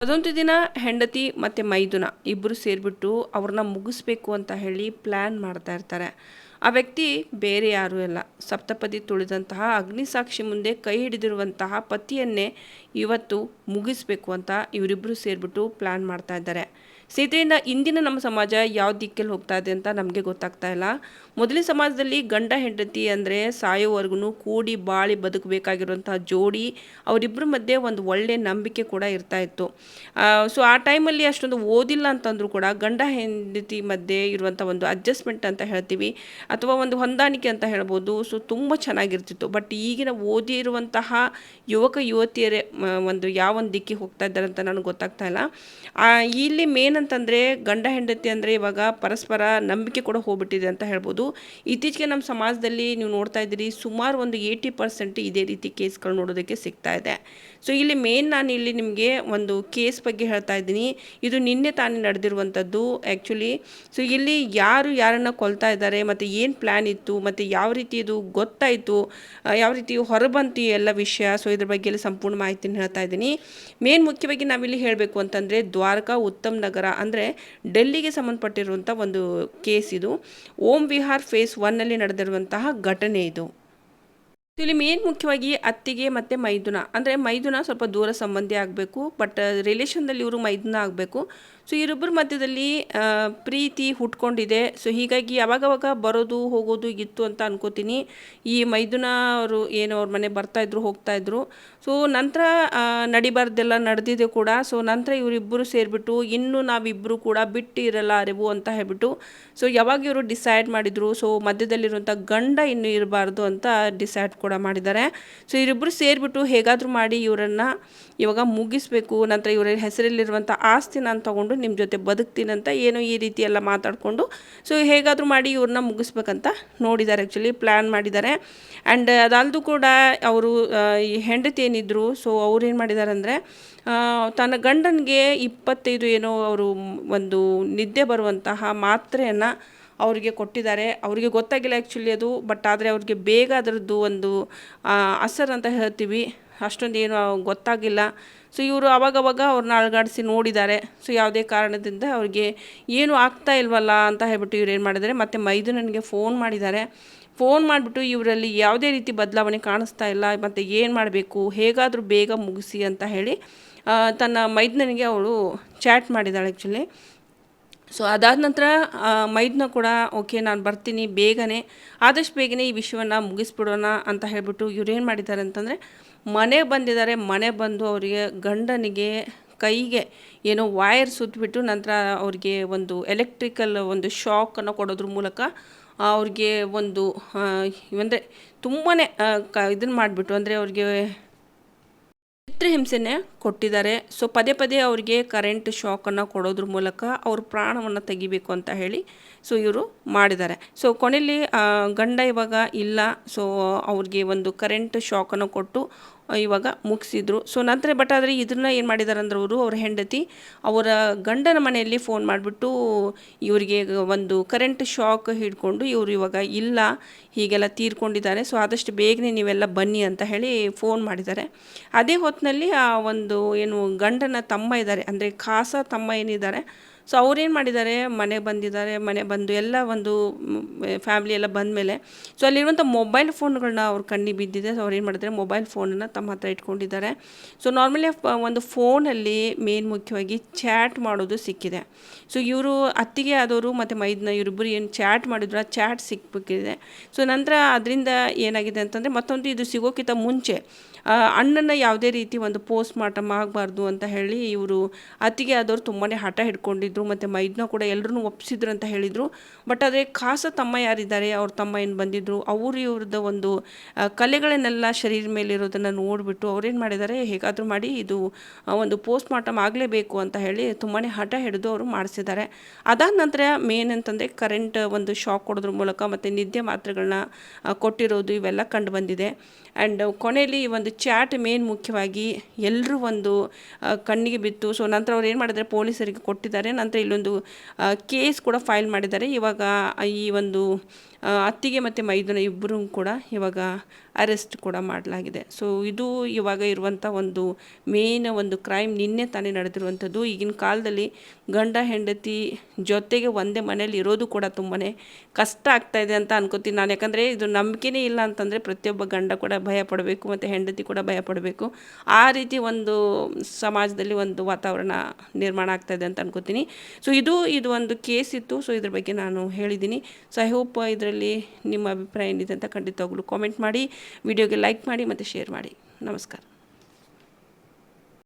ಅದೊಂದು ದಿನ, ಹೆಂಡತಿ ಮತ್ತು ಮೈದುನ ಇಬ್ಬರು ಸೇರಿಬಿಟ್ಟು ಅವ್ರನ್ನ ಮುಗಿಸ್ಬೇಕು ಅಂತ ಹೇಳಿ ಪ್ಲ್ಯಾನ್ ಮಾಡ್ತಾ ಇರ್ತಾರೆ. ಆ ವ್ಯಕ್ತಿ ಬೇರೆ ಯಾರೂ ಇಲ್ಲ. ಸಪ್ತಪದಿ ತುಳಿದಂತಹ ಅಗ್ನಿಸಾಕ್ಷಿ ಮುಂದೆ ಕೈ ಹಿಡಿದಿರುವಂತಹ ಪತಿಯನ್ನೇ ಇವತ್ತು ಮುಗಿಸ್ಬೇಕು ಅಂತ ಇವರಿಬ್ಬರು ಸೇರಿಬಿಟ್ಟು ಪ್ಲ್ಯಾನ್ ಮಾಡ್ತಾ ಇದ್ದಾರೆ. ಸೀತೆಯಿಂದ ಇಂದಿನ ನಮ್ಮ ಸಮಾಜ ಯಾವ ದಿಕ್ಕಲ್ಲಿ ಹೋಗ್ತಾ ಇದೆ ಅಂತ ನಮಗೆ ಗೊತ್ತಾಗ್ತಾ ಇಲ್ಲ. ಮೊದಲಿನ ಸಮಾಜದಲ್ಲಿ ಗಂಡ, ಹೆಂಡತಿ ಅಂದರೆ ಸಾಯೋವರೆಗೂ ಕೂಡಿ ಬಾಳಿ ಬದುಕಬೇಕಾಗಿರುವಂತಹ ಜೋಡಿ ಅವರಿಬ್ಬರ ಮಧ್ಯೆ ಒಂದು ಒಳ್ಳೆಯ ನಂಬಿಕೆ ಕೂಡ ಇರ್ತಾ ಇತ್ತು. ಸೊ ಆ ಟೈಮಲ್ಲಿ ಅಷ್ಟೊಂದು ಓದಿಲ್ಲ ಅಂತಂದರೂ ಕೂಡ ಗಂಡ, ಹೆಂಡತಿ ಮಧ್ಯೆ ಇರುವಂಥ ಒಂದು ಅಡ್ಜಸ್ಟ್ಮೆಂಟ್ ಅಂತ ಹೇಳ್ತೀವಿ. ಅಥವಾ ಒಂದು ಹೊಂದಾಣಿಕೆ ಅಂತ ಹೇಳ್ಬೋದು. ಸೊ ತುಂಬ ಚೆನ್ನಾಗಿರ್ತಿತ್ತು. ಬಟ್ ಈಗಿನ ಓದಿ ಇರುವಂತಹ ಯುವಕ, ಯುವತಿಯರೇ ಒಂದು ಯಾವ ಒಂದು ದಿಕ್ಕಿಗೆ ಹೋಗ್ತಾ ಇದ್ದಾರೆ ಅಂತ ನನಗೆ ಗೊತ್ತಾಗ್ತಾ ಇಲ್ಲ. ಇಲ್ಲಿ ಮೇನ್ ಏನಂತಂದರೆ ಗಂಡ ಹೆಂಡತಿ ಅಂದರೆ ಇವಾಗ ಪರಸ್ಪರ ನಂಬಿಕೆ ಕೂಡ ಹೋಗ್ಬಿಟ್ಟಿದೆ ಅಂತ ಹೇಳ್ಬೋದು. ಇತ್ತೀಚೆಗೆ ನಮ್ಮ ಸಮಾಜದಲ್ಲಿ ನೀವು ನೋಡ್ತಾ ಇದ್ದೀರಿ ಸುಮಾರು ಒಂದು ಏಯ್ಟಿ ಪರ್ಸೆಂಟ್ ಇದೇ ರೀತಿ ಕೇಸ್ಗಳು ನೋಡೋದಕ್ಕೆ ಸಿಗ್ತಾ ಇದೆ. ಸೊ ಇಲ್ಲಿ ಮೇನ್ ನಾನು ಇಲ್ಲಿ ನಿಮಗೆ ಒಂದು ಕೇಸ್ ಬಗ್ಗೆ ಹೇಳ್ತಾ ಇದ್ದೀನಿ. ಇದು ನಿನ್ನೆ ತಾನೇ ನಡೆದಿರುವಂಥದ್ದು ಆ್ಯಕ್ಚುಲಿ ಸೊ ಇಲ್ಲಿ ಯಾರು ಯಾರನ್ನು ಕೊಲ್ತಾ ಇದ್ದಾರೆ, ಮತ್ತು ಏನು ಪ್ಲ್ಯಾನ್ ಇತ್ತು, ಮತ್ತು ಯಾವ ರೀತಿ ಇದು ಗೊತ್ತಾಯಿತು ಯಾವ ರೀತಿ ಹೊರಬಂತು ಎಲ್ಲ ವಿಷಯ. ಸೊ ಇದ್ರ ಬಗ್ಗೆ ಎಲ್ಲ ಸಂಪೂರ್ಣ ಮಾಹಿತಿನ ಹೇಳ್ತಾ ಇದ್ದೀನಿ. ಮೇನ್ ಮುಖ್ಯವಾಗಿ ನಾವಿಲ್ಲಿ ಹೇಳಬೇಕು ಅಂತಂದರೆ, ದ್ವಾರಕಾ ಉತ್ತಮ್ ನಗರ ಅಂದರೆ ಡೆಲ್ಲಿಗೆ ಸಂಬಂಧಪಟ್ಟಿರುವಂಥ ಒಂದು ಕೇಸ್ ಇದು. ಓಂ ವಿಹಾರ್ ಫೇಸ್ ಒನ್ನಲ್ಲಿ ನಡೆದಿರುವಂತಹ ಘಟನೆ ಇದು. ಇಲ್ಲಿ ಮೇನ್ ಮುಖ್ಯವಾಗಿ ಅತ್ತಿಗೆ ಮತ್ತು ಮೈದುನ. ಅಂದರೆ ಮೈದುನ ಸ್ವಲ್ಪ ದೂರ ಸಂಬಂಧಿ ಆಗಬೇಕು ಬಟ್ ರಿಲೇಷನ್ದಲ್ಲಿ ಇವರು ಮೈದುನ ಆಗಬೇಕು. ಸೊ ಇವರಿಬ್ಬರ ಮಧ್ಯದಲ್ಲಿ ಪ್ರೀತಿ ಹುಟ್ಕೊಂಡಿದೆ. ಸೊ ಹೀಗಾಗಿ ಯಾವಾಗವಾಗ ಬರೋದು, ಹೋಗೋದು ಇತ್ತು ಅಂತ ಅನ್ಕೋತೀನಿ. ಈ ಮೈದುನ ಅವರು ಏನು ಅವ್ರ ಮನೆ ಬರ್ತಾಯಿದ್ರು ಹೋಗ್ತಾಯಿದ್ರು ಸೊ ನಂತರ ನಡಿಬಾರ್ದೆಲ್ಲ ನಡೆದಿದೆ ಕೂಡ. ಸೊ ನಂತರ ಇವರಿಬ್ಬರು ಸೇರಿಬಿಟ್ಟು, ಇನ್ನು ನಾವಿಬ್ಬರು ಕೂಡ ಬಿಟ್ಟು ಇರಲ್ಲ ಅರಿವು ಅಂತ ಹೇಳ್ಬಿಟ್ಟು, ಸೊ ಯಾವಾಗ ಇವರು ಡಿಸೈಡ್ ಮಾಡಿದರು, ಸೊ ಮಧ್ಯದಲ್ಲಿರುವಂಥ ಗಂಡ ಇನ್ನೂ ಇರಬಾರ್ದು ಅಂತ ಡಿಸೈಡ್ ಕೂಡ ಮಾಡಿದ್ದಾರೆ. ಸೊ ಇವರಿಬ್ಬರು ಸೇರಿಬಿಟ್ಟು ಹೇಗಾದರೂ ಮಾಡಿ ಇವರನ್ನು ಇವಾಗ ಮುಗಿಸ್ಬೇಕು. ನಂತರ ಇವರ ಹೆಸರಲ್ಲಿರುವಂಥ ಆಸ್ತಿ ನಾನು ತೊಗೊಂಡು ನಿಮ್ಮ ಜೊತೆ ಬದುಕ್ತೀನಂತ ಏನೋ ಈ ರೀತಿ ಎಲ್ಲ ಮಾತಾಡಿಕೊಂಡು ಸೊ ಹೇಗಾದರೂ ಮಾಡಿ ಇವ್ರನ್ನ ಮುಗಿಸ್ಬೇಕಂತ ನೋಡಿದ್ದಾರೆ ಆ್ಯಕ್ಚುಲಿ ಪ್ಲ್ಯಾನ್ ಮಾಡಿದ್ದಾರೆ. ಆ್ಯಂಡ್ ಅದಲ್ಲದು ಕೂಡ ಅವರು ಈ ಹೆಂಡತಿ ಏನಿದ್ರು ಸೊ ಅವ್ರು ಏನು ಮಾಡಿದ್ದಾರೆ ಅಂದರೆ ತನ್ನ ಗಂಡನಿಗೆ ಇಪ್ಪತ್ತೈದು ಏನೋ ಅವರು ಒಂದು ನಿದ್ದೆ ಬರುವಂತಹ ಮಾತ್ರೆಯನ್ನು ಅವರಿಗೆ ಕೊಟ್ಟಿದ್ದಾರೆ. ಅವರಿಗೆ ಗೊತ್ತಾಗಿಲ್ಲ ಆ್ಯಕ್ಚುಲಿ ಅದು ಬಟ್ ಆದರೆ ಅವ್ರಿಗೆ ಬೇಗ ಅದರದ್ದು ಒಂದು ಅಸರ್ ಅಂತ ಹೇಳ್ತೀವಿ. ಅಷ್ಟೊಂದು ಏನು ಗೊತ್ತಾಗಿಲ್ಲ. ಸೊ ಇವರು ಅವಾಗವಾಗ ಅವ್ರನ್ನ ಅಳಗಾಡಿಸಿ ನೋಡಿದ್ದಾರೆ. ಸೊ ಯಾವುದೇ ಕಾರಣದಿಂದ ಅವ್ರಿಗೆ ಏನು ಆಗ್ತಾ ಇಲ್ವಲ್ಲ ಅಂತ ಹೇಳ್ಬಿಟ್ಟು ಇವ್ರು ಏನು ಮಾಡಿದ್ದಾರೆ, ಮತ್ತು ಮೈದುನನಿಗೆ ಫೋನ್ ಮಾಡಿದ್ದಾರೆ. ಫೋನ್ ಮಾಡಿಬಿಟ್ಟು ಇವರಲ್ಲಿ ಯಾವುದೇ ರೀತಿ ಬದಲಾವಣೆ ಕಾಣಿಸ್ತಾ ಇಲ್ಲ, ಮತ್ತು ಏನು ಮಾಡಬೇಕು, ಹೇಗಾದರೂ ಬೇಗ ಮುಗಿಸಿ ಅಂತ ಹೇಳಿ ತನ್ನ ಮೈದನಿಗೆ ಅವಳು ಚಾಟ್ ಮಾಡಿದ್ದಾಳೆ ಆ್ಯಕ್ಚುಲಿ ಸೊ ಅದಾದ ನಂತರ ಮೈದ್ನ ಕೂಡ ಓಕೆ ನಾನು ಬರ್ತೀನಿ, ಬೇಗನೆ, ಆದಷ್ಟು ಬೇಗನೆ ಈ ವಿಷಯವನ್ನು ಮುಗಿಸ್ಬಿಡೋಣ ಅಂತ ಹೇಳಿಬಿಟ್ಟು ಇವ್ರೇನು ಮಾಡಿದ್ದಾರೆ ಅಂತಂದರೆ, ಮನೆ ಬಂದಿದ್ದಾರೆ, ಮನೆ ಬಂದು ಅವರಿಗೆ ಗಂಡನಿಗೆ ಕೈಗೆ ಏನೋ ವೈರ್ ಸುತ್ತಬಿಟ್ಟು ನಂತರ ಅವ್ರಿಗೆ ಒಂದು ಎಲೆಕ್ಟ್ರಿಕಲ್ ಒಂದು ಶಾಕನ್ನು ಕೊಡೋದ್ರ ಮೂಲಕ ಅವ್ರಿಗೆ ಒಂದು ಅಂದರೆ ತುಂಬಾ ಕ ಇದನ್ನು ಮಾಡಿಬಿಟ್ಟು, ಅಂದರೆ ಅವ್ರಿಗೆ ಚಿತ್ರಹಿಂಸೆನೇ ಕೊಟ್ಟಿದ್ದಾರೆ. ಸೊ ಪದೇ ಪದೇ ಅವರಿಗೆ ಕರೆಂಟ್ ಶಾಕನ್ನು ಕೊಡೋದ್ರ ಮೂಲಕ ಅವ್ರ ಪ್ರಾಣವನ್ನು ತೆಗಿಬೇಕು ಅಂತ ಹೇಳಿ ಸೊ ಇವರು ಮಾಡಿದ್ದಾರೆ. ಸೊ ಕೊನೆಯಲ್ಲಿ ಗಂಡ ಇವಾಗ ಇಲ್ಲ. ಸೊ ಅವ್ರಿಗೆ ಒಂದು ಕರೆಂಟ್ ಶಾಕನ್ನು ಕೊಟ್ಟು ಇವಾಗ ಮುಗಿಸಿದ್ರು. ಸೊ ನಂತರ ಬಟ್ ಆದರೆ ಇದನ್ನ ಏನು ಮಾಡಿದ್ದಾರೆ ಅಂದ್ರೆ ಅವರು, ಅವ್ರ ಹೆಂಡತಿ ಅವರ ಗಂಡನ ಮನೆಯಲ್ಲಿ ಫೋನ್ ಮಾಡಿಬಿಟ್ಟು ಇವರಿಗೆ ಒಂದು ಕರೆಂಟ್ ಶಾಕ್ ಹಿಡ್ಕೊಂಡು ಇವರು ಇವಾಗ ಇಲ್ಲ, ಹೀಗೆಲ್ಲ ತೀರ್ಕೊಂಡಿದ್ದಾರೆ. ಸೊ ಆದಷ್ಟು ಬೇಗನೆ ನೀವೆಲ್ಲ ಬನ್ನಿ ಅಂತ ಹೇಳಿ ಫೋನ್ ಮಾಡಿದ್ದಾರೆ. ಅದೇ ಹೊತ್ತಿನಲ್ಲಿ ಆ ಒಂದು ಏನು ಗಂಡನ ತಮ್ಮ ಇದ್ದಾರೆ ಅಂದರೆ ಖಾಸ ತಮ್ಮ ಏನಿದ್ದಾರೆ ಸೊ ಅವ್ರೇನು ಮಾಡಿದ್ದಾರೆ? ಮನೆಗೆ ಬಂದಿದ್ದಾರೆ ಮನೆ ಬಂದು ಎಲ್ಲ ಒಂದು ಫ್ಯಾಮಿಲಿ ಎಲ್ಲ ಬಂದ ಮೇಲೆ ಸೊ ಅಲ್ಲಿರುವಂಥ ಮೊಬೈಲ್ ಫೋನ್ಗಳನ್ನ ಅವ್ರ ಕಣ್ಣಿಗೆ ಬಿದ್ದಿದೆ. ಸೊ ಅವ್ರು ಏನು ಮಾಡಿದ್ದಾರೆ ಮೊಬೈಲ್ ಫೋನನ್ನು ತಮ್ಮ ಹತ್ರ ಇಟ್ಕೊಂಡಿದ್ದಾರೆ. ಸೊ ನಾರ್ಮಲಿ ಒಂದು ಫೋನಲ್ಲಿ ಮೇನ್ ಮುಖ್ಯವಾಗಿ ಚಾಟ್ ಮಾಡೋದು ಸಿಕ್ಕಿದೆ. ಸೊ ಇವರು ಅತ್ತಿಗೆ ಆದವರು ಮತ್ತು ಮೈದನ ಇವರಿಬ್ಬರು ಏನು ಚಾಟ್ ಮಾಡಿದ್ರು, ಆ ಚಾಟ್ ಸಿಕ್ಬೇಕಿದೆ ಸೊ ನಂತರ ಅದರಿಂದ ಏನಾಗಿದೆ ಅಂತಂದರೆ, ಮತ್ತೊಂದು ಇದು ಸಿಗೋಕ್ಕಿಂತ ಮುಂಚೆ ಅಣ್ಣನ ಯಾವುದೇ ರೀತಿ ಒಂದು ಪೋಸ್ಟ್ ಮಾರ್ಟಮ್ ಆಗಬಾರ್ದು ಅಂತ ಹೇಳಿ ಇವರು ಅತ್ತಿಗೆ ಆದವರು ತುಂಬಾ ಹಠ ಹಿಡ್ಕೊಂಡಿದ್ರು ಮತ್ತು ಮೈದ್ನ ಕೂಡ ಎಲ್ಲರೂ ಒಪ್ಪಿಸಿದ್ರು ಅಂತ ಹೇಳಿದರು. ಬಟ್ ಆದರೆ ಖಾಸ ತಮ್ಮ ಯಾರಿದ್ದಾರೆ, ಅವ್ರ ತಮ್ಮ ಏನು ಬಂದಿದ್ದರು ಅವರು ಇವ್ರದ್ದು ಒಂದು ಕಲೆಗಳನ್ನೆಲ್ಲ ಶರೀರ ಮೇಲಿರೋದನ್ನು ನೋಡಿಬಿಟ್ಟು ಅವ್ರೇನು ಮಾಡಿದ್ದಾರೆ, ಹೇಗಾದರೂ ಮಾಡಿ ಇದು ಒಂದು ಪೋಸ್ಟ್ ಮಾರ್ಟಮ್ ಆಗಲೇಬೇಕು ಅಂತ ಹೇಳಿ ತುಂಬಾ ಹಠ ಹಿಡಿದು ಅವರು ಮಾಡಿಸಿದ್ದಾರೆ. ಅದಾದ ನಂತರ ಮೇನ್ ಅಂತಂದರೆ ಕರೆಂಟ್ ಒಂದು ಶಾಕ್ ಕೊಡೋದ್ರ ಮೂಲಕ ಮತ್ತು ನಿದ್ದೆ ಮಾತ್ರೆಗಳನ್ನ ಕೊಟ್ಟಿರೋದು ಇವೆಲ್ಲ ಕಂಡು ಬಂದಿದೆ. ಆ್ಯಂಡ್ ಕೊನೆಯಲ್ಲಿ ಒಂದು ಚಾಟ್ ಮೇನ್ ಮುಖ್ಯವಾಗಿ ಎಲ್ಲರೂ ಒಂದು ಕಣ್ಣಿಗೆ ಬಿತ್ತು. ಸೊ ನಂತರ ಅವ್ರು ಏನು ಮಾಡಿದ್ರೆ, ಪೊಲೀಸರಿಗೆ ಕೊಟ್ಟಿದ್ದಾರೆ. ನಂತರ ಇಲ್ಲೊಂದು ಕೇಸ್ ಕೂಡ ಫೈಲ್ ಮಾಡಿದ್ದಾರೆ. ಇವಾಗ ಈ ಒಂದು ಅತ್ತಿಗೆ ಮತ್ತು ಮೈದುನ ಇಬ್ಬರೂ ಕೂಡ ಇವಾಗ ಅರೆಸ್ಟ್ ಕೂಡ ಮಾಡಲಾಗಿದೆ. ಸೊ ಇದು ಇವಾಗ ಇರುವಂಥ ಒಂದು ಮೇನ್ ಒಂದು ಕ್ರೈಮ್ ನಿನ್ನೆ ತಾನೇ ನಡೆದಿರುವಂಥದ್ದು. ಈಗಿನ ಕಾಲದಲ್ಲಿ ಗಂಡ, ಹೆಂಡತಿ ಜೊತೆಗೆ ಒಂದೇ ಮನೇಲಿ ಇರೋದು ಕೂಡ ತುಂಬಾ ಕಷ್ಟ ಆಗ್ತಾ ಇದೆ ಅಂತ ಅನ್ಕೋತೀನಿ ನಾನು. ಯಾಕಂದರೆ ಇದು ನಂಬಿಕೆನೇ ಇಲ್ಲ ಅಂತಂದರೆ ಪ್ರತಿಯೊಬ್ಬ ಗಂಡ ಕೂಡ ಭಯ ಪಡಬೇಕು, ಮತ್ತು ಹೆಂಡತಿ ಕೂಡ ಭಯ ಪಡಬೇಕು. ಆ ರೀತಿ ಒಂದು ಸಮಾಜದಲ್ಲಿ ಒಂದು ವಾತಾವರಣ ನಿರ್ಮಾಣ ಆಗ್ತಾ ಇದೆ ಅಂತ ಅನ್ಕೋತೀನಿ. ಸೊ ಇದು ಇದು ಒಂದು ಕೇಸ್ ಇತ್ತು. ಸೊ ಇದ್ರ ಬಗ್ಗೆ ನಾನು ಹೇಳಿದ್ದೀನಿ. ಸೊ ಐ ಹೋಪ್ ಇದರಲ್ಲಿ ನಿಮ್ಮ ಅಭಿಪ್ರಾಯ ಏನಿದೆ ಅಂತ ಖಂಡಿತವಾಗ್ಲೂ ಕಾಮೆಂಟ್ ಮಾಡಿ, ವಿಡಿಯೋಗೆ ಲೈಕ್ ಮಾಡಿ ಮತ್ತು ಶೇರ್ ಮಾಡಿ. ನಮಸ್ಕಾರ.